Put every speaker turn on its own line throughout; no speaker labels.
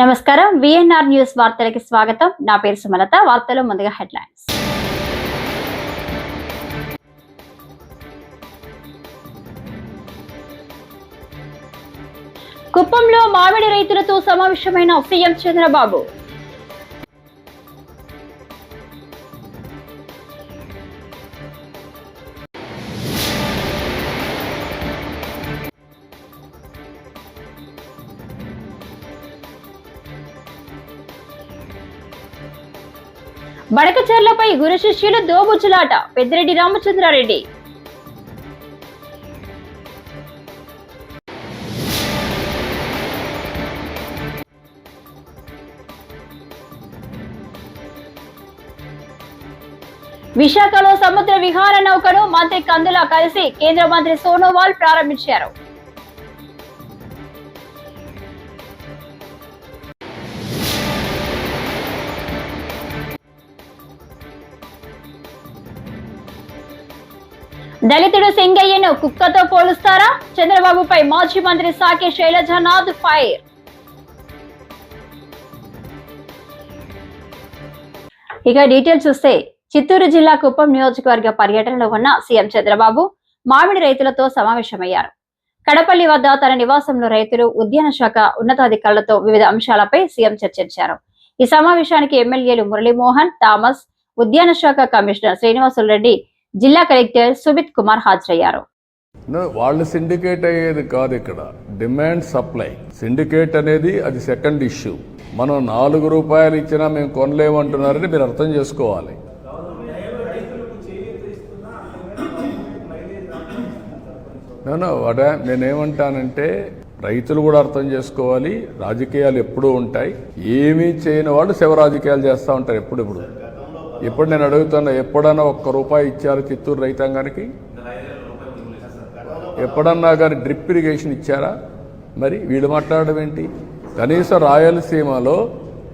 నమస్కారం. VNR news వార్తలకి స్వాగతం. నా పేరు సుమలత. వార్తలు ముందుగా హెడ్లైన్స్. కుప్పంలో మామిడి రైతులతో సమావేశమైన సీఎం చంద్రబాబు. బడకచర్లపై గురు శిష్యులు దోబుచ్చులాట. పెద్దిరెడ్డి రామచంద్రారెడ్డి. విశాఖలో సముద్ర విహార నౌకను మంత్రి కందుల కలిసి కేంద్ర మంత్రి సోనోవాల్ ప్రారంభించారు. దళితుడు సింగయ్యను కుక్కతో పోలుస్తారా? చంద్రబాబుపై మాజీ మంత్రి సాకే శైలజనాథ్ ఫైర్. ఇక డీటెయిల్స్ చూస్తే చిత్తూరు జిల్లా కుప్పం నియోజకవర్గ పర్యటనలో ఉన్న సీఎం చంద్రబాబు మామిడి రైతులతో సమావేశమయ్యారు. కడపల్లి వద్ద తన నివాసంలో రైతులు ఉద్యాన శాఖ ఉన్నతాధికారులతో వివిధ అంశాలపై సీఎం చర్చించారు. ఈ సమావేశానికి ఎమ్మెల్యేలు మురళీమోహన్ థామస్ ఉద్యాన శాఖ కమిషనర్ శ్రీనివాసులు రెడ్డి జిల్లా కలెక్టర్ సుమిత్ కుమార్ హాజరయ్యారు.
వాళ్ళు సిండికేట్ అయ్యేది కాదు ఇక్కడ. Demand supply. సిండికేట్ అనేది అది సెకండ్ ఇష్యూ. మనం నాలుగు రూపాయలు ఇచ్చినా మేము కొనలేమంటున్నారని మీరు అర్థం చేసుకోవాలి. No, నేనేమంటానంటే రైతులు కూడా అర్థం చేసుకోవాలి. రాజకీయాలు ఎప్పుడూ ఉంటాయి. ఏమీ చేయని వాళ్ళు శివ రాజకీయాలు చేస్తూ ఉంటారు ఎప్పుడెప్పుడు. ఇప్పుడు నేను అడుగుతున్నా ఎప్పుడన్నా ఒక్క రూపాయి ఇచ్చారు చిత్తూరు రైతాంగానికి? ఎప్పుడన్నా కానీ డ్రిప్ ఇరిగేషన్ ఇచ్చారా? మరి వీళ్ళు మాట్లాడడం ఏంటి? కనీసం రాయలసీమలో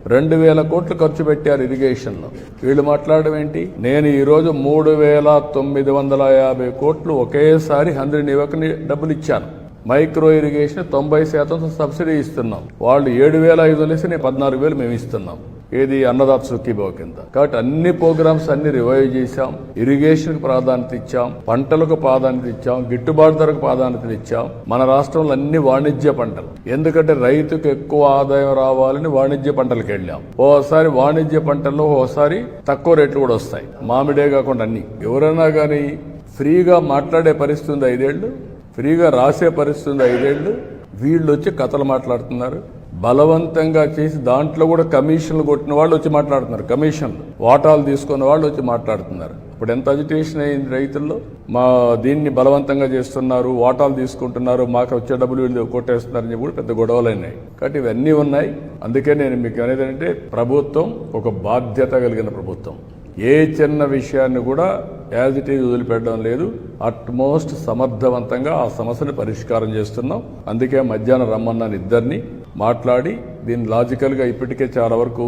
రెండు వేల కోట్లు ఖర్చు పెట్టారు ఇరిగేషన్లో. వీళ్ళు మాట్లాడడం ఏంటి? నేను ఈరోజు మూడు వేల తొమ్మిది వందల యాభై కోట్లు ఒకేసారి హండ్రెడ్ ఇవ్వకని డబ్బులు ఇచ్చాను. మైక్రో ఇరిగేషన్ తొంభై శాతం సబ్సిడీ ఇస్తున్నాం. వాళ్ళు ఏడు వేల ఐదు వందలు ఇస్తే నేను పద్నాలుగు వేలు మేము ఇస్తున్నాం. ఏది అన్నదాత సుఖీభావ కింద. కాబట్టి అన్ని ప్రోగ్రామ్స్ అన్ని రివైవ్ చేశాం. ఇరిగేషన్ ప్రాధాన్యత ఇచ్చాం. పంటలకు ప్రాధాన్యత ఇచ్చాం. గిట్టుబాటు ధరకు ప్రాధాన్యత ఇచ్చాం. మన రాష్ట్రంలో అన్ని వాణిజ్య పంటలు. ఎందుకంటే రైతుకు ఎక్కువ ఆదాయం రావాలని వాణిజ్య పంటలకు వెళ్ళాం. ఓసారి వాణిజ్య పంటల్లో ఓసారి తక్కువ రేట్లు కూడా వస్తాయి. మామిడే కాకుండా అన్ని. ఎవరైనా కానీ ఫ్రీగా మాట్లాడే పరిస్థితి ఉంది ఐదేళ్ళు ఫ్రీగా రాసే పరిస్థితి ఉంది ఐదేళ్ళు వీళ్ళు వచ్చి కథలు మాట్లాడుతున్నారు. బలవంతంగా చేసి దాంట్లో కూడా కమిషన్లు కొట్టిన వాళ్ళు వచ్చి మాట్లాడుతున్నారు. కమిషన్లు వాటాలు తీసుకున్న వాళ్ళు వచ్చి మాట్లాడుతున్నారు. ఇప్పుడు ఎంత అజిటేషన్ అయింది రైతుల్లో? మా దీన్ని బలవంతంగా చేస్తున్నారు వాటాలు తీసుకుంటున్నారు మాకు వచ్చే డబ్బులు వీళ్ళు కొట్టేస్తున్నారని చెప్పి కూడా పెద్ద గొడవలు అయినాయి. కాబట్టి ఇవన్నీ ఉన్నాయి. అందుకే నేను మీకు అనేది ఏంటంటే ప్రభుత్వం ఒక బాధ్యత కలిగిన ప్రభుత్వం. ఏ చిన్న విషయాన్ని కూడా యాజ్ ఇట్ ఈజ్ వదిలిపెట్టడం లేదు. అట్మోస్ట్ సమర్థవంతంగా ఆ సమస్యను పరిష్కారం చేస్తున్నాం. అందుకే మధ్యాహ్నం రమ్మన్నాను ఇద్దరిని. మాట్లాడి దీన్ని లాజికల్గా ఇప్పటికే చాలా వరకు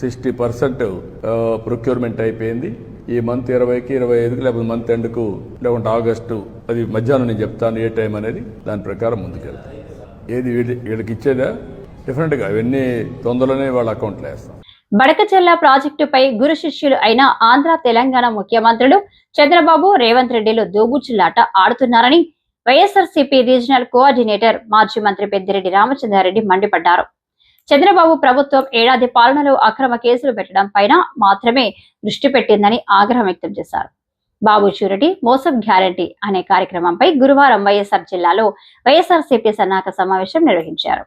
సిక్స్టీ పర్సెంట్ ప్రొక్యూర్మెంట్ అయిపోయింది. ఈ మంత్ ఇరవైకి ఇరవై ఐదుకి లేకపోతే మంత్ ఎండ్కు లేకుంటే ఆగస్టు అది మధ్యాహ్నం నేను చెప్తాను ఏ టైం అనేది దాని ప్రకారం ముందుకెళ్తాం. ఏది వీడి వీళ్ళకి ఇచ్చేదా? డిఫరెంట్గా అవన్నీ తొందరలోనే వాళ్ళ అకౌంట్లో వేస్తాం.
బడకచెల్ల ప్రాజెక్టుపై గురు శిష్యులు అయిన ఆంధ్ర తెలంగాణ ముఖ్యమంత్రులు చంద్రబాబు రేవంత్ రెడ్డిలు దోబుచ్చులాట ఆడుతున్నారని వైఎస్ఆర్సీపీ రీజనల్ కోఆర్డినేటర్ మాజీ మంత్రి పెద్దిరెడ్డి రామచంద్రారెడ్డి మండిపడ్డారు. చంద్రబాబు ప్రభుత్వం ఏడాది పాలనలో అక్రమ కేసులు పెట్టడం పైన మాత్రమే దృష్టి పెట్టిందని ఆగ్రహం వ్యక్తం చేశారు. బాబు షూరిటీ మోసం గ్యారంటీ అనే కార్యక్రమంపై గురువారం వైఎస్ఆర్ జిల్లాలో వైఎస్ఆర్సీపీ సన్నాహక సమావేశం నిర్వహించారు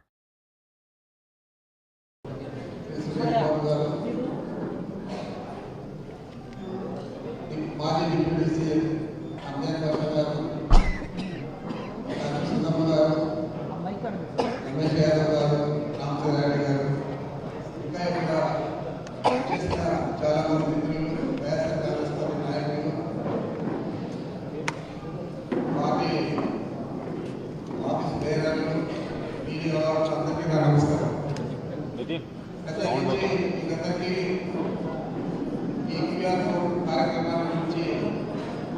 మాజీ డిప్యూటీ సీఎం అంజన్ బాబు గారు డాక్టర్ సుధమ్మ గారు రమేష్ యాదవ్ గారు రామచంద్రారెడ్డి గారు ఇంకా ఇక్కడ చేసిన చాలా మంది మిత్రులు వైఎస్ఆర్ కాంగ్రెస్ పార్టీ నాయకులు పార్టీ ఆఫీస్ బేరర్లు మీడియా వాళ్ళు అందరికీ నా నమస్కారం గత నుంచి మీకందరికీ ఈ క్యూఆర్ కోడ్ కార్యక్రమాల గురించి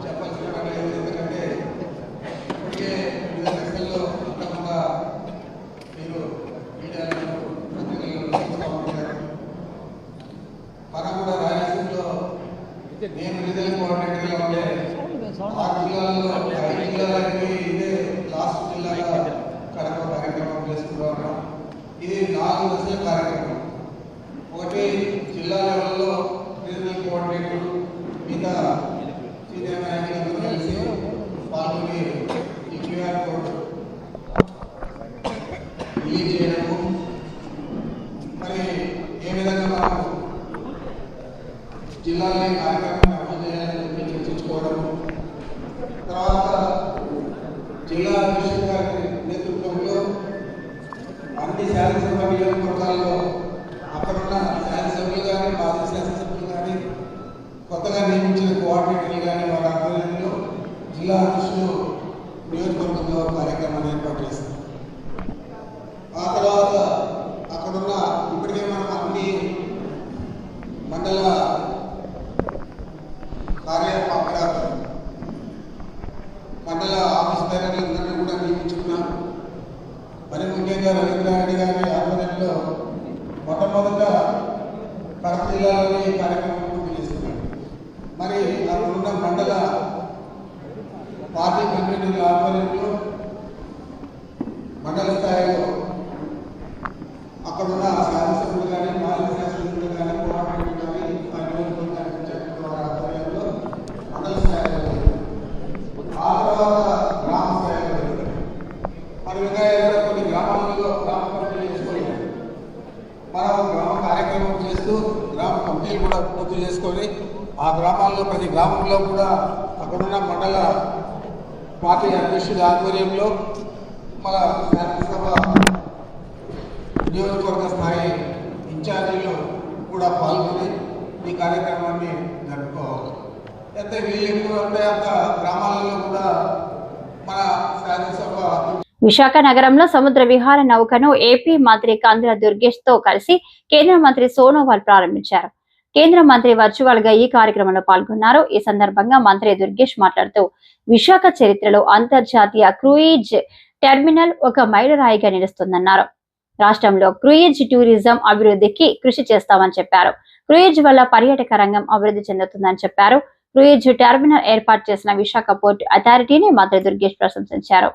చెప్పాల్సిన పని లేదు ఎందుకంటే ఇప్పటికే వివిధ దశల్లో అంతకుండా మీరు మీడియాలో పత్రికల్లో నేను రీజనల్ కోఆర్డినేటర్గా ఉండే ఆరు జిల్లాల్లో ఐదు జిల్లాలకి ఇదే లాస్ట్ జిల్లాగా కడప కార్యక్రమం చేసుకుంటూ ఉన్నాం ఇది నాలుగు దశల కార్యక్రమం. ఒకటి జిల్లా లెవెల్లో రీజనల్ కోఆర్డినేటర్ మిగతా సీనియర్ నాయకులందరూ కలిసి పాల్గొని ఈ క్యూఆర్ కోడ్ రిలీజ్ చేయడము. మరి ఏ విధంగా మనం జిల్లాలో ఈ కార్యక్రమాన్ని అమలు చేయాలని చెప్పి చర్చించుకోవడం తర్వాత జిల్లా అధ్యక్షుడు గారి నేతృత్వంలో అన్ని శాసనసభ నియోజకవర్గాల్లో అక్కడున్న శాసనసభ్యులు కానీ మాజీ శాసనసభ్యులు కానీ కొత్తగా నియమించిన కోఆర్డినేటర్లు కానీ వారి ఆధ్వర్యంలో జిల్లా అధ్యక్షులు నియోజకవర్గంలో కార్యక్రమాన్ని ఏర్పాటు చేస్తారు ఆ తర్వాత అక్కడున్న ఇప్పటికే మనం అన్ని మండల కార్య అక్కడ మండల ఆఫీస్ డైరెక్టర్లందరినీ కూడా నియమించుకున్నాం మరి ముఖ్యంగా రవీంద్రారెడ్డి గారి ఆధ్వర్యంలో మొట్టమొదట కడప జిల్లాలోని ఈ కార్యక్రమం పూర్తి చేస్తున్నాం మరి అక్కడ ఉన్న మండల పార్టీ కన్వీనర్ల ఆధ్వర్యంలో మండల స్థాయిలో అక్కడ ఉన్న శాసనసభ్యులు కానీ మాజీ శాసనసభ్యులు కానీ కోఆర్డినేటర్ కానీ ఆ నియోజకవర్గానికి చెందిన వారి ఆధ్వర్యంలో మండల స్థాయిలో జరుగుతుంది. ఆ తర్వాత గ్రామ స్థాయిలో జరుగుతుంది. మరి ఇంకా ఏదైనా కొన్ని గ్రామాలలో గ్రామ కమిటీలు చేసుకొని మనం గ్రామ కార్యక్రమం చేస్తూ గ్రామ కమిటీలు కూడా పూర్తి చేసుకొని ఆ గ్రామాల్లో ప్రతి గ్రామంలో కూడా అక్కడున్న మండల పార్టీ అధ్యక్షుల ఆధ్వర్యంలో మన శాసనసభ నియోజకవర్గ స్థాయి ఇన్ఛార్జీలు కూడా పాల్గొని ఈ కార్యక్రమాన్ని జరుపుకోవాలి. ఎంత వీలు ఎక్కువ ఉంటే అంత గ్రామాలలో కూడా మన శాసనసభ
విశాఖ నగరంలో సముద్ర విహార నౌకను ఏపీ మంత్రి కందుల దుర్గేష్తో కలిసి కేంద్ర మంత్రి సోనోవాల్ ప్రారంభించారు. కేంద్ర మంత్రి వర్చువల్గా ఈ కార్యక్రమంలో పాల్గొన్నారు. ఈ సందర్భంగా మంత్రి దుర్గేష్ మాట్లాడుతూ విశాఖ చరిత్రలో అంతర్జాతీయ క్రూయిజ్ టెర్మినల్ ఒక మైలురాయిగా నిలుస్తుందన్నారు. రాష్ట్రంలో క్రూయిజ్ టూరిజం అభివృద్ధికి కృషి చేస్తామని చెప్పారు. క్రూయిజ్ వల్ల పర్యాటక రంగం అభివృద్ధి చెందుతుందని చెప్పారు. క్రూయిజ్ టెర్మినల్ ఏర్పాటు చేసిన విశాఖ పోర్ట్ అథారిటీని మంత్రి దుర్గేష్ ప్రశంసించారు.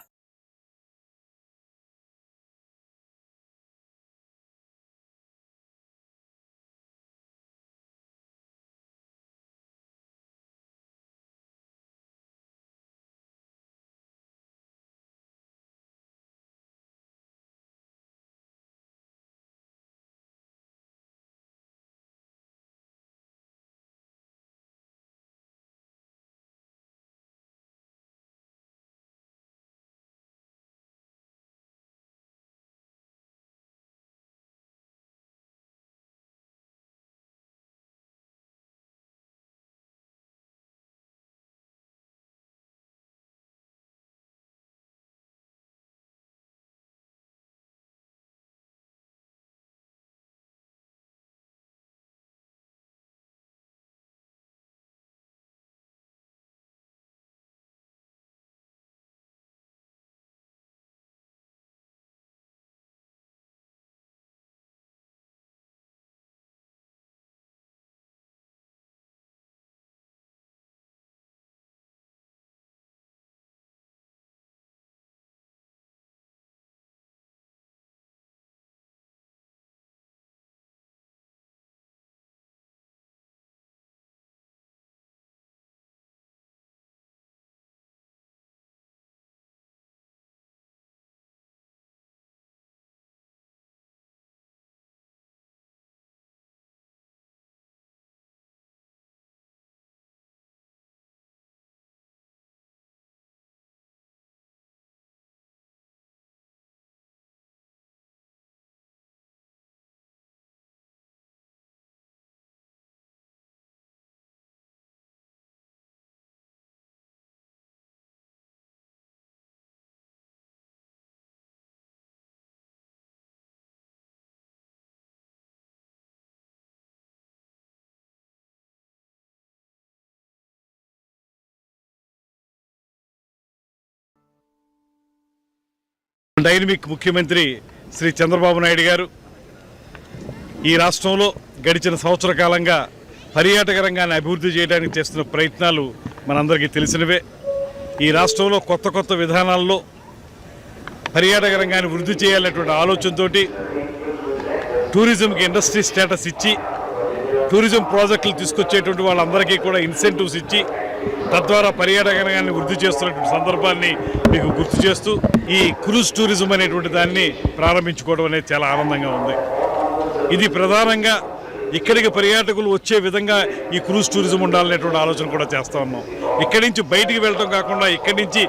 డైనమిక్ ముఖ్యమంత్రి శ్రీ చంద్రబాబు నాయుడు గారు. ఈ రాష్ట్రంలో గడిచిన సంవత్సర కాలంగా పర్యాటక రంగాన్ని అభివృద్ధి చేయడానికి చేస్తున్న ప్రయత్నాలు మనందరికీ తెలిసినవే. ఈ రాష్ట్రంలో కొత్త కొత్త విధానాల్లో పర్యాటక రంగాన్ని వృద్ధి చేయాలనేటువంటి ఆలోచనతోటి టూరిజంకి ఇండస్ట్రీ స్టేటస్ ఇచ్చి టూరిజం ప్రాజెక్టులు తీసుకొచ్చేటువంటి వాళ్ళందరికీ కూడా ఇన్సెంటివ్స్ ఇచ్చి తద్వారా పర్యాటకరంగాన్ని వృద్ధి చేస్తున్నటువంటి సందర్భాన్ని మీకు గుర్తు చేస్తూ ఈ క్రూజ్ టూరిజం అనేటువంటి దాన్ని ప్రారంభించుకోవడం అనేది చాలా ఆనందంగా ఉంది. ఇది ప్రధానంగా ఇక్కడికి పర్యాటకులు వచ్చే విధంగా ఈ క్రూజ్ టూరిజం ఉండాలనేటువంటి ఆలోచన కూడా చేస్తూ ఉన్నాం. ఇక్కడి నుంచి బయటికి వెళ్ళడం కాకుండా ఇక్కడి నుంచి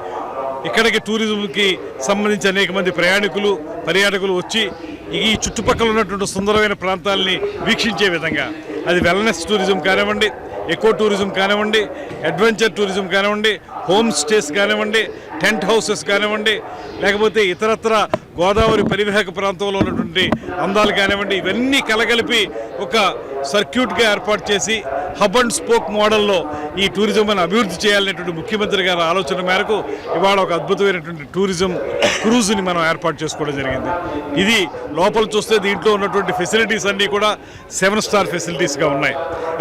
ఇక్కడికి టూరిజంకి సంబంధించి అనేక మంది ప్రయాణికులు పర్యాటకులు వచ్చి ఈ చుట్టుపక్కల ఉన్నటువంటి సుందరమైన ప్రాంతాలని వీక్షించే విధంగా. అది వెల్నెస్ టూరిజం కానివ్వండి ఎకో టూరిజం కానివ్వండి అడ్వెంచర్ టూరిజం కానివ్వండి హోమ్ స్టేస్ కానివ్వండి టెంట్ హౌసెస్ కానివ్వండి లేకపోతే ఇతరత్ర గోదావరి పరివాహక ప్రాంతంలో ఉన్నటువంటి అందాలు కానివ్వండి ఇవన్నీ కలగలిపి ఒక సర్క్యూట్గా ఏర్పాటు చేసి హబ్ అండ్ స్పోక్ మోడల్లో ఈ టూరిజంను అభివృద్ధి చేయాలనేటువంటి ముఖ్యమంత్రి గారి ఆలోచన మేరకు ఇవాళ ఒక అద్భుతమైనటువంటి టూరిజం క్రూజ్ని మనం ఏర్పాటు చేసుకోవడం జరిగింది. ఇది లోపల చూస్తే దీంట్లో ఉన్నటువంటి ఫెసిలిటీస్ అన్నీ కూడా సెవెన్ స్టార్ ఫెసిలిటీస్గా ఉన్నాయి.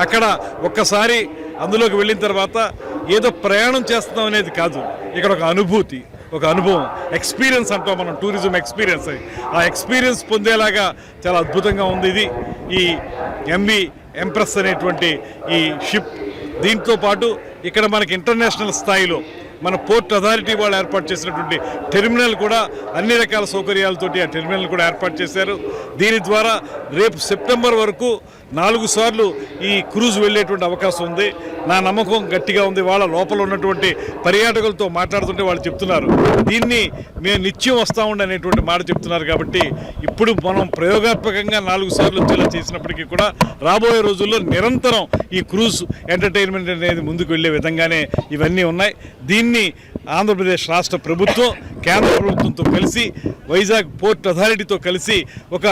అక్కడ ఒక్కసారి అందులోకి వెళ్ళిన తర్వాత ఏదో ప్రయాణం చేస్తాం అనేది కాదు. ఇక్కడ ఒక అనుభూతి ఒక అనుభవం ఎక్స్పీరియన్స్ అంటాం మనం టూరిజం ఎక్స్పీరియన్స్. ఆ ఎక్స్పీరియన్స్ పొందేలాగా చాలా అద్భుతంగా ఉంది ఇది. ఈ ఎంబీ ఎంప్రెస్ అనేటువంటి ఈ షిప్ దీంతో పాటు ఇక్కడ మనకి ఇంటర్నేషనల్ స్థాయిలో మన పోర్ట్ అథారిటీ వాళ్ళు ఏర్పాటు చేసినటువంటి టెర్మినల్ కూడా అన్ని రకాల సౌకర్యాలతోటి ఆ టెర్మినల్ కూడా ఏర్పాటు చేశారు. దీని ద్వారా రేపు సెప్టెంబర్ వరకు నాలుగు సార్లు ఈ క్రూజ్ వెళ్ళేటువంటి అవకాశం ఉంది. నా నమ్మకం గట్టిగా ఉంది. వాళ్ళ లోపల ఉన్నటువంటి పర్యాటకులతో మాట్లాడుతుంటే వాళ్ళు చెప్తున్నారు. దీన్ని మేము నిత్యం వస్తూ ఉండనేటువంటి మాట చెప్తున్నారు కాబట్టి ఇప్పుడు మనం ప్రయోగాత్మకంగా నాలుగు సార్లు వచ్చేలా చేసినప్పటికీ కూడా రాబోయే రోజుల్లో నిరంతరం ఈ క్రూజ్ ఎంటర్టైన్మెంట్ అనేది ముందుకు వెళ్ళే విధంగానే ఇవన్నీ ఉన్నాయి. దీన్ని ఆంధ్రప్రదేశ్ రాష్ట్ర ప్రభుత్వం కేంద్ర ప్రభుత్వంతో కలిసి వైజాగ్ పోర్ట్ అథారిటీతో కలిసి ఒక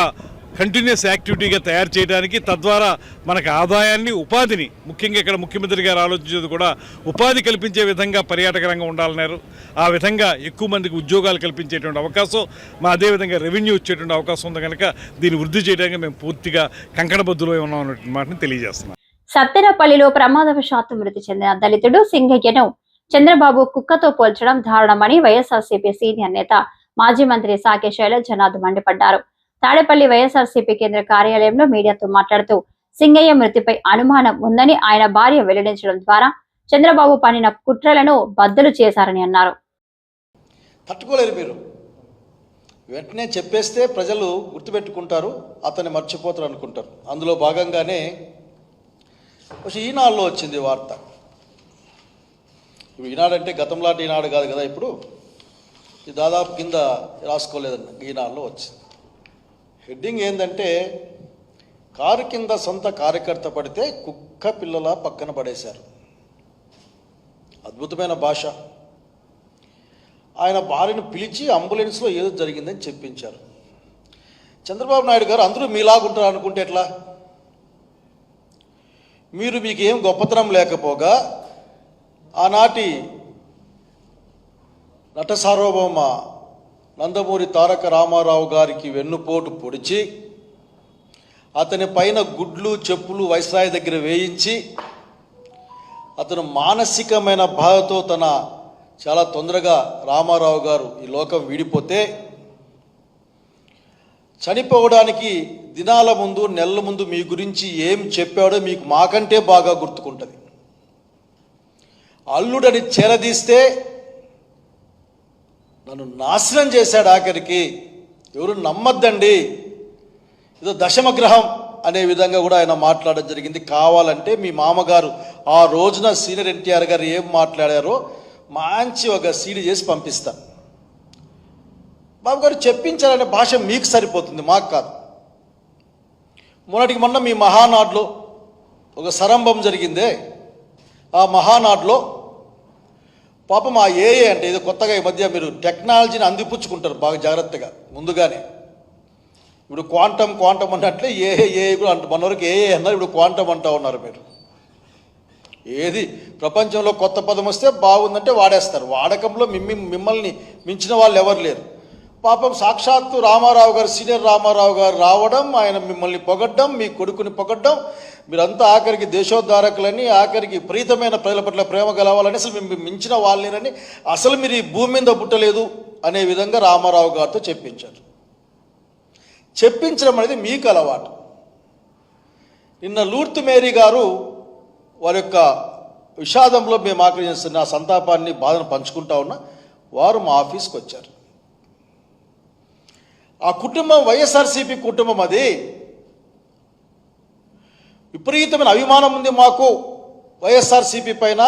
కంటిన్యూస్ యాక్టివిటీగా తయారు చేయడానికి తద్వారా మనకు ఆదాయాన్ని ఉపాధిని ముఖ్యంగా ఇక్కడ ముఖ్యమంత్రి గారు ఆలోచించేది కూడా ఉపాధి కల్పించే విధంగా పర్యాటక రంగం ఉండాలన్నారు. ఆ విధంగా ఎక్కువ మందికి ఉద్యోగాలు కల్పించేటువంటి అవకాశం మా అదేవిధంగా రెవెన్యూ వచ్చేటువంటి అవకాశం ఉంది కనుక దీన్ని వృద్ధి చేయడానికి మేము పూర్తిగా కంకణబద్దులో ఉన్నాం అన్నటువంటి మాటని తెలియజేస్తున్నాం.
సత్తెనపల్లిలో ప్రమాదవశాత్తు మృతి చెందిన దళితుడు సింగయ్యను చంద్రబాబు కుక్కతో పోల్చడం దారుణమని వైఎస్ఆర్సీపీ సీనియర్ నేత మాజీ మంత్రి సాకే శైలజ్ జనాథ్ మండిపడ్డారు. తాడేపల్లి వైఎస్ఆర్సీపీ కేంద్ర కార్యాలయంలో మీడియాతో మాట్లాడుతూ సింగయ్య మృతిపై అనుమానం ఉందని ఆయన భార్య వెల్లడించడం ద్వారా చంద్రబాబు పనిన కుట్రలను బద్దలు చేశారని అన్నారు.
తట్టుకోలేరు మీరు. వెంటనే చెప్పేస్తే ప్రజలు గుర్తుపెట్టుకుంటారు అతన్ని మర్చిపోతారు అనుకుంటారు. అందులో భాగంగానే ఈనాడులో వచ్చింది వార్త. ఈనాడంటే గతంలాంటి ఈనాడు కాదు కదా ఇప్పుడు? దాదాపు కింద రాసుకోలేదండి ఈనాడులో వచ్చింది. హెడ్డింగ్ ఏంటంటే కారు కింద సొంత కార్యకర్త పడితే కుక్క పిల్లల పక్కన పడేశారు. అద్భుతమైన భాష. ఆయన భార్యను పిలిచి అంబులెన్స్లో ఏదో జరిగిందని చెప్పించారు. చంద్రబాబు నాయుడు గారు అందరూ మీలాగుంటారు అనుకుంటే ఎట్లా? మీరు మీకు ఏం గొప్పతనం లేకపోగా ఆనాటి నట సార్వభౌమ నందమూరి తారక రామారావు గారికి వెన్నుపోటు పొడిచి అతని పైన గుడ్లు చెప్పులు వైసాయి దగ్గర వేయించి అతను మానసికమైన బాధతో తన చాలా తొందరగా రామారావు గారు ఈ లోకం వీడిపోతే చనిపోవడానికి దినాల ముందు నెలల ముందు మీ గురించి ఏం చెప్పాడో మీకు మాకంటే బాగా గుర్తుకుంటుంది. అల్లుడని చేరదీస్తే నన్ను నాశనం చేశాడు ఆఖరికి. ఎవరు నమ్మద్దండి? ఏదో దశమగ్రహం అనే విధంగా కూడా ఆయన మాట్లాడడం జరిగింది. కావాలంటే మీ మామగారు ఆ రోజున సీనియర్ ఎన్టీఆర్ గారు ఏం మాట్లాడారో మంచి ఒక సీడీ చేసి పంపిస్తాను బాబు గారు చెప్పించాలనే భాష మీకు సరిపోతుంది మాకు కాదు. మొన్నటికి మొన్న మీ మహానాడులో ఒక సరంభం జరిగిందే. ఆ మహానాడులో పాపం ఆ ఏఏ అంటే ఇది కొత్తగా ఈ మధ్య మీరు టెక్నాలజీని అందిపుచ్చుకుంటారు బాగా జాగ్రత్తగా ముందుగానే. ఇప్పుడు క్వాంటమ్ క్వాంటమ్ అన్నట్లే ఏఏ ఏఏ కూడా అంట మన వరకు ఏఏ అన్నారు ఇప్పుడు క్వాంటమ్ అంటూ ఉన్నారు మీరు. ఏది? ప్రపంచంలో కొత్త పదం వస్తే బాగుందంటే వాడేస్తారు. వాడకంలో మిమ్మి మిమ్మల్ని మించిన వాళ్ళు ఎవరు లేరు. పాపం సాక్షాత్తు రామారావు గారు సీనియర్ రామారావు గారు రావడం ఆయన మిమ్మల్ని పొగడ్డం మీ కొడుకుని పొగడ్డం మీరంతా ఆఖరికి దేశోద్ధారకులని ఆఖరికి ప్రీతమైన ప్రజల పట్ల ప్రేమ గలవాలని అసలు మేము మించిన వాళ్ళని అసలు మీరు ఈ భూమి మీద పుట్టలేదు అనే విధంగా రామారావు గారితో చెప్పించారు. చెప్పించడం అనేది మీకు అలవాటు. నిన్న లూర్తు మేరీ గారు వారి యొక్క విషాదంలో మేము ఆకర్షిస్తున్న ఆ సంతాపాన్ని బాధను పంచుకుంటా ఉన్నా వారు మా ఆఫీస్కి వచ్చారు. ఆ కుటుంబం వైఎస్ఆర్సీపీ కుటుంబం అది. విపరీతమైన అభిమానం ఉంది మాకు. వైఎస్ఆర్సీపీ పైన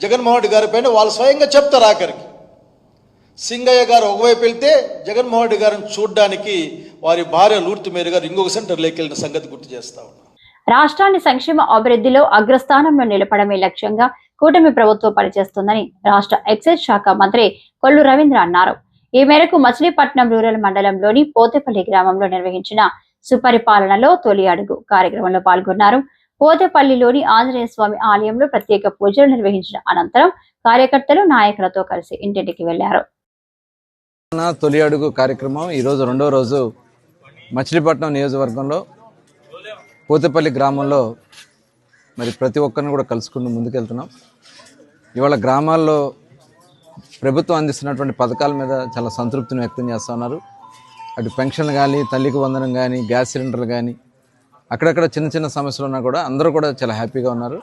జగన్మోహన్ రెడ్డి గారి పైన వాళ్ళు స్వయంగా చెప్తారు ఆఖరికి. సింగయ్య గారు ఒకవైపు వెళ్తే జగన్మోహన్ రెడ్డి గారిని చూడడానికి వారి భార్య లూర్తి మేరీ గారు ఇంకొక సెంటర్లోకి వెళ్ళిన సంగతి గుర్తు చేస్తా ఉన్నా.
రాష్ట్రాన్ని సంక్షేమ అభివృద్ధిలో అగ్రస్థానంలో నిలపడమే లక్ష్యంగా కూటమి ప్రభుత్వం పనిచేస్తుందని రాష్ట్ర ఎక్సైజ్ శాఖ మంత్రి కొల్లు రవీంద్ర అన్నారు. ఈ మేరకు మచిలీపట్నం రూరల్ మండలంలోని పోతేపల్లి గ్రామంలో నిర్వహించిన సుపరిపాలనలో తొలి అడుగు కార్యక్రమంలో పాల్గొన్నారు. పోతేపల్లిలోని ఆంజనేయ స్వామి ఆలయంలో ప్రత్యేక పూజలు నిర్వహించిన అనంతరం కార్యకర్తలు నాయకులతో కలిసి ఇంటింటికి
వెళ్ళారు. తొలి అడుగు కార్యక్రమం ఈరోజు రెండో రోజు మచిలీపట్నం నియోజకవర్గంలో పోతేపల్లి గ్రామంలో మరి ప్రతి ఒక్కరిని కూడా కలుసుకుంటూ ముందుకెళ్తున్నాం. ఇవాళ గ్రామాల్లో ప్రభుత్వం అందిస్తున్నటువంటి పథకాల మీద చాలా సంతృప్తిని వ్యక్తం చేస్తున్నారు అటు పెన్షన్లు కానీ తల్లికి వందనం కానీ గ్యాస్ సిలిండర్లు కానీ అక్కడక్కడ చిన్న చిన్న సమస్యలు ఉన్నా కూడా అందరూ కూడా చాలా హ్యాపీగా ఉన్నారు.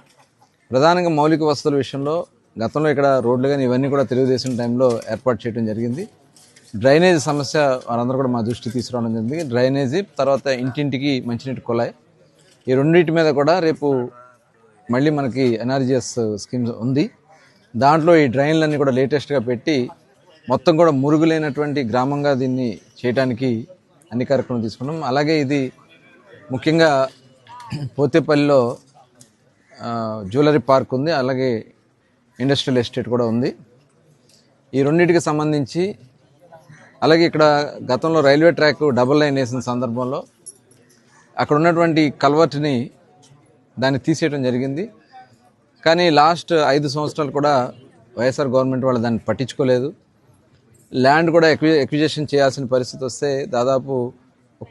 ప్రధానంగా మౌలిక వసతుల విషయంలో గతంలో ఇక్కడ రోడ్లు కానీ ఇవన్నీ కూడా తెలుగుదేశం టైంలో ఏర్పాటు చేయడం జరిగింది. డ్రైనేజ్ సమస్య వారందరూ కూడా మా దృష్టికి తీసుకురావడం జరిగింది. డ్రైనేజీ తర్వాత ఇంటింటికి మంచినీటి కుళాయి. ఈ రెండింటి మీద కూడా రేపు మళ్ళీ మనకి ఎన్ఆర్జిఎస్ స్కీమ్స్ ఉంది. దాంట్లో ఈ డ్రైన్లన్నీ కూడా లేటెస్ట్గా పెట్టి మొత్తం కూడా మురుగులైనటువంటి గ్రామంగా దీన్ని చేయడానికి అన్ని కార్యక్రమాలు తీసుకున్నాం. అలాగే ఇది ముఖ్యంగా పోతేపల్లిలో జ్యువెలరీ పార్క్ ఉంది. అలాగే ఇండస్ట్రియల్ ఎస్టేట్ కూడా ఉంది. ఈ రెండింటికి సంబంధించి అలాగే ఇక్కడ గతంలో రైల్వే ట్రాక్ డబుల్ లైన్ వేసిన సందర్భంలో అక్కడ ఉన్నటువంటి కల్వర్ట్ని దాన్ని తీసేయడం జరిగింది. కానీ లాస్ట్ ఐదు సంవత్సరాలు కూడా వైఎస్ఆర్ గవర్నమెంట్ వాళ్ళు దాన్ని పట్టించుకోలేదు. ల్యాండ్ కూడా ఎక్వి ఎక్విజేషన్ చేయాల్సిన పరిస్థితి వస్తే దాదాపు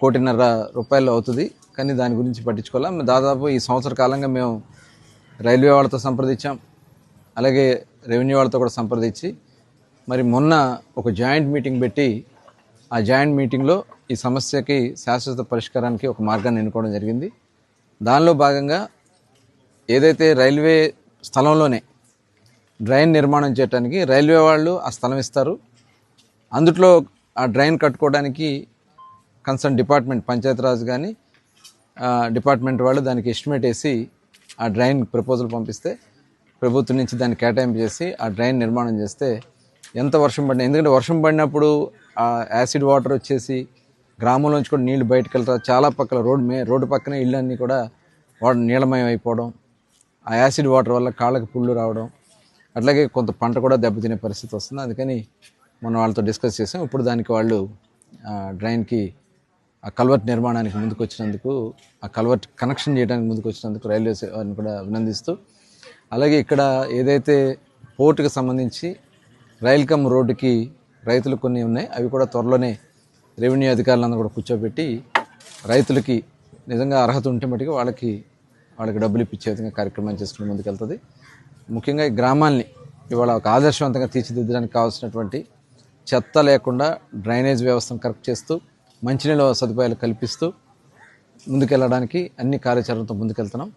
కోటిన్నర రూపాయలు అవుతుంది. కానీ దాని గురించి పట్టించుకోవాలి? దాదాపు ఈ సంవత్సర కాలంగా మేము రైల్వే వాళ్ళతో సంప్రదించాం. అలాగే రెవెన్యూ వాళ్ళతో కూడా సంప్రదించి మరి మొన్న ఒక జాయింట్ మీటింగ్ పెట్టి ఆ జాయింట్ మీటింగ్లో ఈ సమస్యకి శాశ్వత పరిష్కారానికి ఒక మార్గాన్ని ఎన్నుకోవడం జరిగింది. దానిలో భాగంగా ఏదైతే రైల్వే స్థలంలోనే డ్రైన్ నిర్మాణం చేయడానికి రైల్వే వాళ్ళు ఆ స్థలం ఇస్తారు. అందుట్లో ఆ డ్రైన్ కట్టుకోవడానికి కన్సర్న్ డిపార్ట్మెంట్ పంచాయతీరాజ్ కానీ డిపార్ట్మెంట్ వాళ్ళు దానికి ఎస్టిమేట్ వేసి ఆ డ్రైన్ ప్రపోజల్ పంపిస్తే ప్రభుత్వం నుంచి దాన్ని కేటాయింపు చేసి ఆ డ్రైన్ నిర్మాణం చేస్తే ఎంత వర్షం పడినా ఎందుకంటే వర్షం పడినప్పుడు ఆ యాసిడ్ వాటర్ వచ్చేసి గ్రామంలోంచి కూడా నీళ్ళు బయటకు వెళ్తారు చాలా పక్కల రోడ్డు మే రోడ్డు పక్కనే ఇళ్ళన్నీ కూడా వాడు నీలమయం అయిపోవడం ఆ యాసిడ్ వాటర్ వల్ల కాళ్ళకి పుళ్ళు రావడం అట్లాగే కొంత పంట కూడా దెబ్బతినే పరిస్థితి వస్తుంది. అందుకని మనం వాళ్ళతో డిస్కస్ చేసాం. ఇప్పుడు దానికి వాళ్ళు డ్రైన్కి ఆ కల్వర్ట్ నిర్మాణానికి ముందుకు వచ్చినందుకు ఆ కల్వర్ట్ కనెక్షన్ చేయడానికి ముందుకు వచ్చినందుకు రైల్వే వారిని కూడా అభినందిస్తూ అలాగే ఇక్కడ ఏదైతే పోర్టుకు సంబంధించి రైల్ కమ్ రోడ్డుకి రైతులు కొన్ని ఉన్నాయి అవి కూడా త్వరలోనే రెవెన్యూ అధికారులందరూ కూడా కూర్చోబెట్టి రైతులకి నిజంగా అర్హత ఉంటే మటుకు వాళ్ళకి వాళ్ళకి డబ్బులు ఇప్పించే విధంగా కార్యక్రమం చేసుకుని ముందుకెళ్తుంది. ముఖ్యంగా ఈ గ్రామాల్ని ఇవాళ ఒక ఆదర్శవంతంగా తీర్చిదిద్దడానికి కావాల్సినటువంటి చెత్త లేకుండా డ్రైనేజ్ వ్యవస్థను కరెక్ట్ చేస్తూ మంచినీళ్ళ సదుపాయాలు కల్పిస్తూ ముందుకెళ్ళడానికి అన్ని కార్యాచరణతో ముందుకెళ్తున్నాం.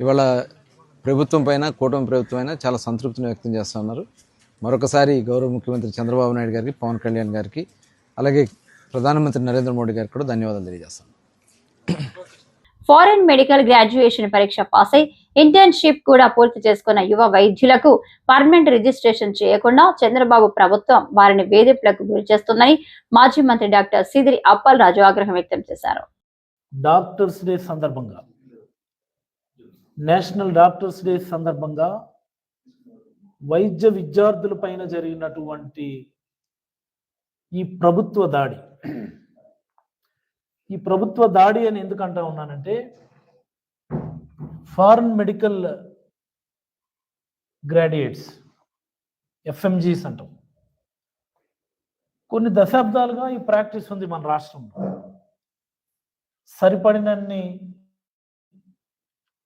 ఇవాళ ప్రభుత్వం పైన కూటమి ప్రభుత్వం అయినా చాలా సంతృప్తిని వ్యక్తం చేస్తూ ఉన్నారు. మరొకసారి గౌరవ ముఖ్యమంత్రి చంద్రబాబు నాయుడు గారికి పవన్ కళ్యాణ్ గారికి అలాగే ప్రధానమంత్రి నరేంద్ర మోడీ గారికి కూడా ధన్యవాదాలు తెలియజేస్తాను.
ఫారెన్ మెడికల్ గ్రాడ్యుయేషన్ పరీక్ష పాస్ అయి ఇంటర్న్షిప్ కూడా పూర్తి చేసుకున్న యువ వైద్యులకు పర్మనెంట్ రిజిస్ట్రేషన్ చేయకుండా చంద్రబాబు ప్రభుత్వం వారిని వేధింపులకు గురి చేస్తుందని మాజీ మంత్రి డాక్టర్ సిదిరి అప్పల్ రాజు ఆగ్రహం వ్యక్తం చేశారు.
డాక్టర్స్ డే సందర్భంగా నేషనల్ డాక్టర్స్ డే సందర్భంగా వైద్య విద్యార్థుల పైన జరిగినటువంటి ఈ ప్రభుత్వ దాడి ఈ ప్రభుత్వ దాడి అని ఎందుకు అంటా ఉన్నానంటే ఫారెన్ మెడికల్ గ్రాడ్యుయేట్స్ ఎఫ్ఎంజీస్ అంటాం. కొన్ని దశాబ్దాలుగా ఈ ప్రాక్టీస్ ఉంది మన రాష్ట్రంలో. సరిపడినన్ని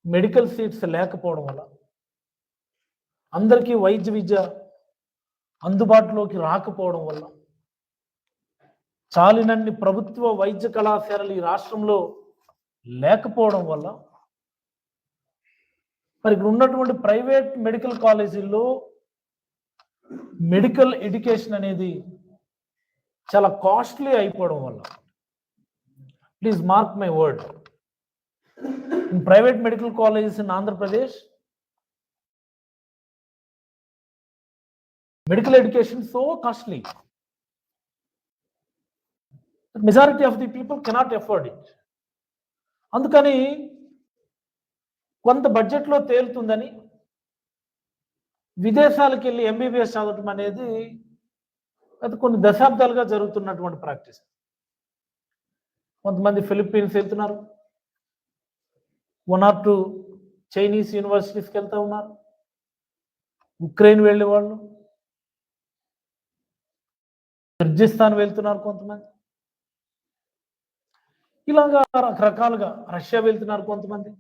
మెడికల్ సీట్స్ లేకపోవడం వల్ల అందరికీ వైద్య విద్య అందుబాటులోకి రాకపోవడం వల్ల చాలినన్ని ప్రభుత్వ వైద్య కళాశాలలు ఈ రాష్ట్రంలో లేకపోవడం వల్ల మరి ఇక్కడ ఉన్నటువంటి ప్రైవేట్ మెడికల్ కాలేజీల్లో మెడికల్ ఎడ్యుకేషన్ అనేది చాలా కాస్ట్లీ అయిపోవడం వల్ల. Please mark my word in private medical colleges in Andhra Pradesh medical education so costly majority of the people cannot afford it అందుకని కొంత బడ్జెట్లో తేలుతుందని విదేశాలకు వెళ్ళి ఎంబీబీఎస్ చదవటం అనేది అది కొన్ని దశాబ్దాలుగా జరుగుతున్నటువంటి ప్రాక్టీస్ కొంతమంది ఫిలిప్పీన్స్ వెళ్తున్నారు. వన్ ఆర్ టూ చైనీస్ యూనివర్సిటీస్కి వెళ్తూ ఉన్నారు. ఉక్రెయిన్ వెళ్ళే వాళ్ళు కిర్గిస్తాన్ వెళ్తున్నారు కొంతమంది. ఇలాగా రకరకాలుగా రష్యా వెళ్తున్నారు కొంతమంది.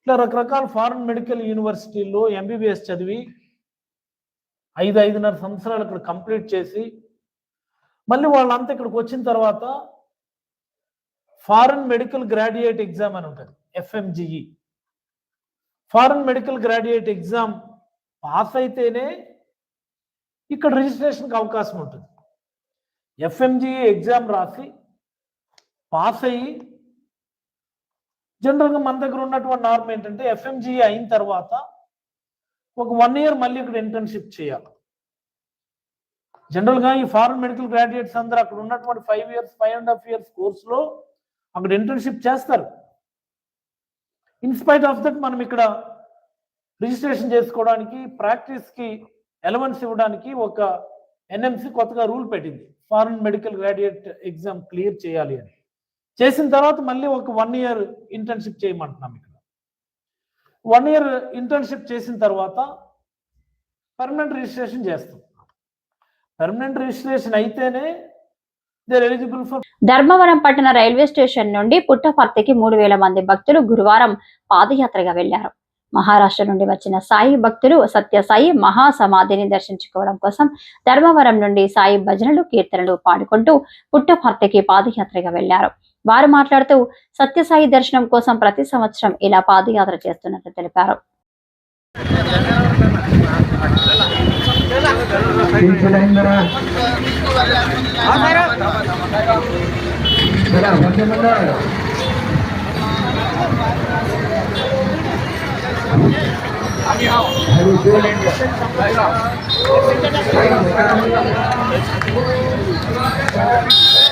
ఇట్లా రకరకాల ఫారెన్ మెడికల్ యూనివర్సిటీల్లో ఎంబీబీఎస్ చదివి ఐదు ఐదున్నర సంవత్సరాలు ఇక్కడ కంప్లీట్ చేసి మళ్ళీ వాళ్ళంతా ఇక్కడికి వచ్చిన తర్వాత ఫారెన్ మెడికల్ గ్రాడ్యుయేట్ ఎగ్జామ్ అని ఉంటుంది FMGE foreign medical graduate exam pass అయితేనే ఇక్కడ రిజిస్ట్రేషన్కి అవకాశం ఉంటుంది. ఎఫ్ఎంజిఈ ఎగ్జామ్ రాసి పాస్ అయ్యి జనరల్గా మన దగ్గర ఉన్నటువంటి నార్మ్ ఏంటంటే ఎఫ్ఎంజీ అయిన తర్వాత ఒక వన్ ఇయర్ మళ్ళీ ఇక్కడ ఇంటర్న్షిప్ చేయాలి. జనరల్గా ఈ ఫారెన్ మెడికల్ గ్రాడ్యుయేట్స్ అందరూ అక్కడ ఉన్నటువంటి five years five and half years కోర్సులో అక్కడ ఇంటర్న్షిప్ చేస్తారు. ఇన్స్పైట్ ఆఫ్ దట్ మనం ఇక్కడ రిజిస్ట్రేషన్ చేసుకోవడానికి ప్రాక్టీస్కి ఎలవెన్స్ ఇవ్వడానికి ఒక ఎన్ఎంసి కొత్తగా రూల్ పెట్టింది. Foreign medical graduate exam clear చేయాలి అని. చేసిన తర్వాత మళ్ళీ ఒక వన్ ఇయర్ ఇంటర్న్షిప్ చేయమంటున్నాం ఇక్కడ. వన్ ఇయర్ ఇంటర్న్షిప్ చేసిన తర్వాత పర్మనెంట్ రిజిస్ట్రేషన్ చేస్తాం. పర్మనెంట్ రిజిస్ట్రేషన్ అయితేనే
ధర్మవరం పట్టణ రైల్వే స్టేషన్ నుండి పుట్టపర్తికి మూడు వేల మంది భక్తులు గురువారం పాదయాత్రగా వెళ్ళారు. మహారాష్ట్ర నుండి వచ్చిన సాయి భక్తులు సత్యసాయి మహాసమాధిని దర్శించుకోవడం కోసం ధర్మవరం నుండి సాయి భజనలు కీర్తనలు పాడుకుంటూ పుట్టపర్తికి పాదయాత్రగా వెళ్ళారు. వారు మాట్లాడుతూ సత్యసాయి దర్శనం కోసం ప్రతి సంవత్సరం ఇలా పాదయాత్ర చేస్తున్నట్లు తెలిపారు.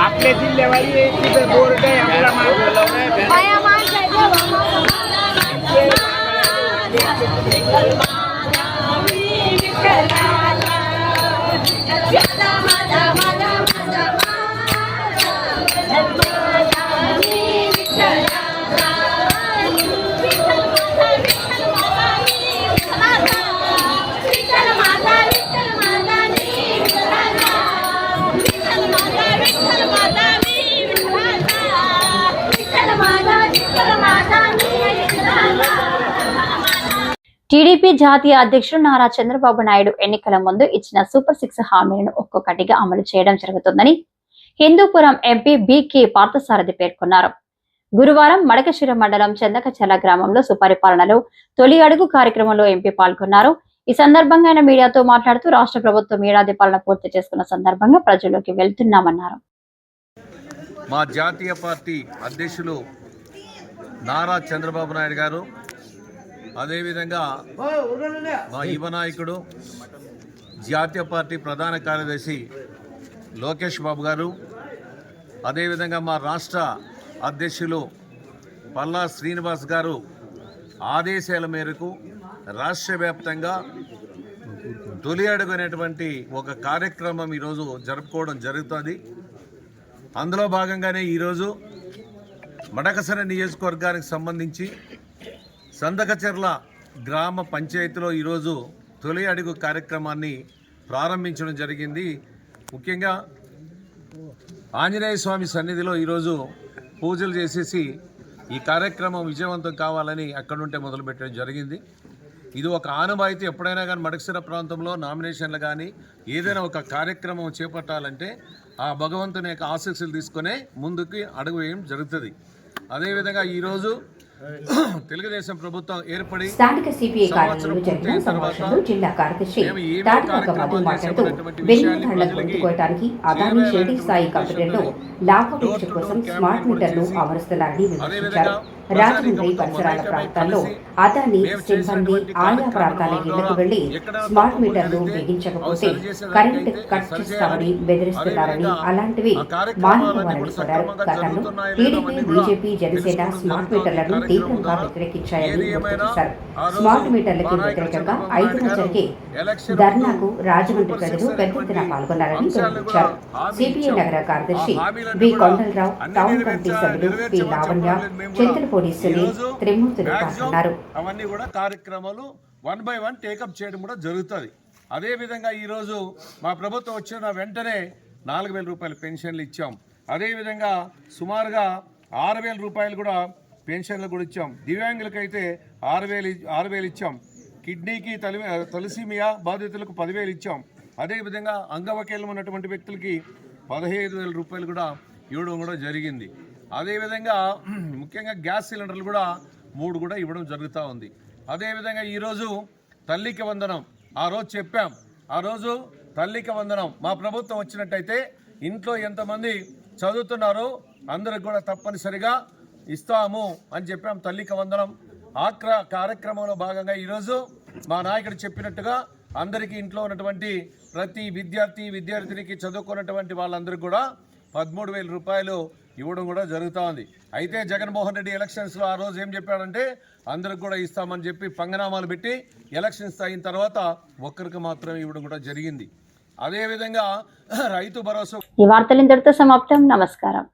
आपले जिल्ह्यावाली तिथं बोर्ड आहे आपला माल
టీడీపీ జాతీయ అధ్యక్షుడు నారా చంద్రబాబు నాయుడు ఎన్నికల ముందు ఇచ్చిన సూపర్ సిక్స్ హామీలను ఒక్కొక్కటిగా అమలు చేయడం జరుగుతుందని హిందూపురం ఎంపీ బికే పార్థసారథి పేర్కొన్నారు. గురువారం మడకశిర మండలం చందకచర్ల గ్రామంలో సుపరిపాలనలో తొలి అడుగు కార్యక్రమంలో ఎంపీ పాల్గొన్నారు. ఈ సందర్భంగా ఆయన మీడియాతో మాట్లాడుతూ రాష్ట్ర ప్రభుత్వం ఏడాది పాలన పూర్తి చేసుకున్న సందర్భంగా ప్రజల్లోకి వెళ్తున్నామన్నారు.
మా జాతీయ పార్టీ అధ్యక్షులు నారా చంద్రబాబు నాయుడు గారు అదేవిధంగా మా యువ నాయకుడు జాతీయ పార్టీ ప్రధాన కార్యదర్శి లోకేష్ బాబు గారు అదేవిధంగా మా రాష్ట్ర అధ్యక్షులు పల్లా శ్రీనివాస్ గారు ఆదేశాల మేరకు రాష్ట్ర వ్యాప్తంగా తొలి అడుగు అనేటువంటి ఒక కార్యక్రమం ఈరోజు జరుపుకోవడం జరుగుతుంది. అందులో భాగంగానే ఈరోజు మడకసర నియోజకవర్గానికి సంబంధించి సందకచెర్ల గ్రామ పంచాయతీలో ఈరోజు తొలి అడుగు కార్యక్రమాన్ని ప్రారంభించడం జరిగింది. ముఖ్యంగా ఆంజనేయ స్వామి సన్నిధిలో ఈరోజు పూజలు చేసేసి ఈ కార్యక్రమం విజయవంతం కావాలని అక్కడుంటే మొదలుపెట్టడం జరిగింది. ఇది ఒక ఆనవాయితీ. ఎప్పుడైనా కానీ మడకసిర ప్రాంతంలో నామినేషన్లు కానీ ఏదైనా ఒక కార్యక్రమం చేపట్టాలంటే ఆ భగవంతుని యొక్క ఆశీస్సులు తీసుకునే ముందుకి అడుగు వేయడం జరుగుతుంది. అదేవిధంగా ఈరోజు తెలుగుదేశం ప్రభుత్వం ఏర్పడి
స్థానిక సిపిఐ కార్యాలయంలో జరిగిన సమావేశంలో జిల్లా కార్యదర్శి తాటిపాక మధు మాట్లాడుతూ వెలుగుతాళ్ళకు గొంతుకోవటానికి అదాని షిరిడి స్థాయి కంపెనీల్లో లాభాపేక్ష కోసం స్మార్ట్ మీటర్లు అమరుస్తున్నారని విమర్శించారు రాజమండ్రి పరిసరాల ప్రాంతాల్లో అదాని సిబ్బంది ఆయా ప్రాంతాల ఇళ్ళకు వెళ్ళి స్మార్ట్ మీటర్లు బిగించకపోతే కరెంట్ కట్ చేస్తామని బెదిరిస్తున్నారని అలాంటివి మానుకోవాలని కోరారు గతంలో టీడీపీ బీజేపీ జనసేన స్మార్ట్ మీటర్లను తీవ్రంగా వ్యతిరేకించాయని గుర్తు చేశారు స్మార్ట్ మీటర్లకి వ్యతిరేకంగా ఐదున జరిగే ధర్నాకు రాజమండ్రి ప్రజలు పెద్ద ఎత్తున పాల్గొన్నారని వివరించారు సిపిఐ నగర కార్యదర్శి బి కొండలరావు టౌన్ కమిటీ సభ్యులు పి లావణ్య చింతలపూడి సునీల్ త్రిమూర్తులు పాల్గొన్నారు
అవన్నీ కూడా కార్యక్రమాలు వన్ బై వన్ టేకప్ చేయడం కూడా జరుగుతుంది. అదేవిధంగా ఈరోజు మా ప్రభుత్వం వచ్చిన వెంటనే నాలుగు వేల రూపాయల పెన్షన్లు ఇచ్చాం. అదేవిధంగా సుమారుగా ఆరు వేల రూపాయలు కూడా పెన్షన్లు కూడా ఇచ్చాం. దివ్యాంగులకైతే ఆరు వేలు ఆరు వేలు ఇచ్చాం. కిడ్నీకి తలి తలసీమియా బాధితులకు పదివేలు ఇచ్చాం. అదేవిధంగా అంగవైకల్యం ఉన్నటువంటి వ్యక్తులకి పదహైదు వేల రూపాయలు కూడా ఇవ్వడం కూడా జరిగింది. అదేవిధంగా ముఖ్యంగా గ్యాస్ సిలిండర్లు కూడా మూడు కూడా ఇవ్వడం జరుగుతూ ఉంది. అదేవిధంగా ఈరోజు తల్లికి వందనం. ఆ రోజు చెప్పాం. ఆ రోజు తల్లికి వందనం. మా ప్రభుత్వం వచ్చినట్టయితే ఇంట్లో ఎంతమంది చదువుతున్నారో అందరికి కూడా తప్పనిసరిగా ఇస్తాము అని చెప్పాం. తల్లికి వందనం. ఆ కార్యక్రమంలో భాగంగా ఈరోజు మా నాయకుడు చెప్పినట్టుగా అందరికీ ఇంట్లో ఉన్నటువంటి ప్రతి విద్యార్థి విద్యార్థినికి చదువుకున్నటువంటి వాళ్ళందరికీ కూడా పదమూడు వేల రూపాయలు ఇవ్వడం కూడా జరుగుతూ ఉంది. అయితే జగన్మోహన్ రెడ్డి ఎలక్షన్స్లో ఆ రోజు ఏం చెప్పాడంటే అందరికి కూడా ఇస్తామని చెప్పి పంగనామాలు పెట్టి ఎలక్షన్స్ అయిన తర్వాత ఒక్కరికి మాత్రమే ఇవ్వడం కూడా జరిగింది. అదేవిధంగా రైతు భరోసా
ఈ వార్తలు ఇంతటితో సమాప్తం. నమస్కారం.